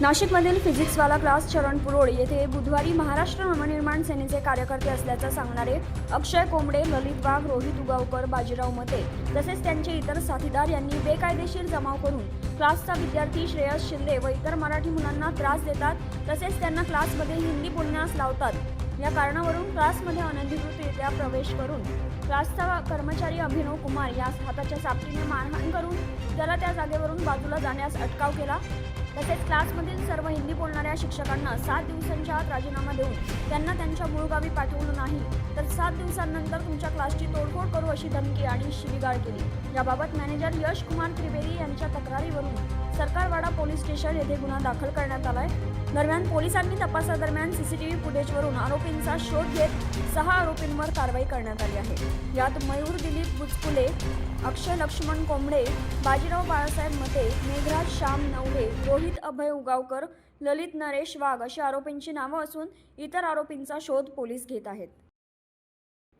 नाशिकमधील फिजिक्सवाला क्लास चरण पुरोड येथे बुधवारी महाराष्ट्र नवनिर्माण सेनेचे कार्यकर्ते असल्याचं सांगणारे अक्षय कोंबडे ललित वाघ रोहित उगावकर बाजीराव मते तसेच त्यांचे इतर साथीदार यांनी बेकायदेशीर जमाव करून क्लासचा विद्यार्थी श्रेयस शिंदे व इतर मराठी मुलांना त्रास देतात तसेच त्यांना क्लासमध्ये हिंदी बोलण्यास लावतात. या कारणावरून क्लासमध्ये अनधिकृतरित्या प्रवेश करून क्लासचा कर्मचारी अभिनव कुमार यास हाताच्या सापटीने मारहाण करून त्याला त्या जागेवरून बाजूला जाण्यास अटकाव केला. तसेच क्लासमधील सर्व हिंदी बोलणाऱ्या शिक्षकांना सात दिवसांच्या आत राजीनामा देऊन त्यांना त्यांच्या मूळ गावी पाठवलं नाही. तर सात दिवसांनंतर तुमच्या क्लासची तोडफोड करू अशी धमकी आणि शिवीगाळ केली. याबाबत मॅनेजर यश कुमार त्रिवेदी यांच्या तक्रारीवरून सरकारवाडा पोलीस स्टेशन येथे गुन्हा दाखल करण्यात आलाय. दरम्यान पोलिसांनी तपासादरम्यान सीसीटीव्ही फुटेजवरून आरोपींचा शोध घेत सहा आरोपींवर कारवाई करण्यात आली आहे. यात मयूर दिलीप बुचकुले अक्षय लक्ष्मण कोंबडे बाजीराव बाळासाहेब मते मेघराज श्याम नवले रोहित अभय उगावकर ललित नरेश वाघ अशी आरोपींची नावं असून इतर आरोपींचा शोध पोलीस घेत आहेत.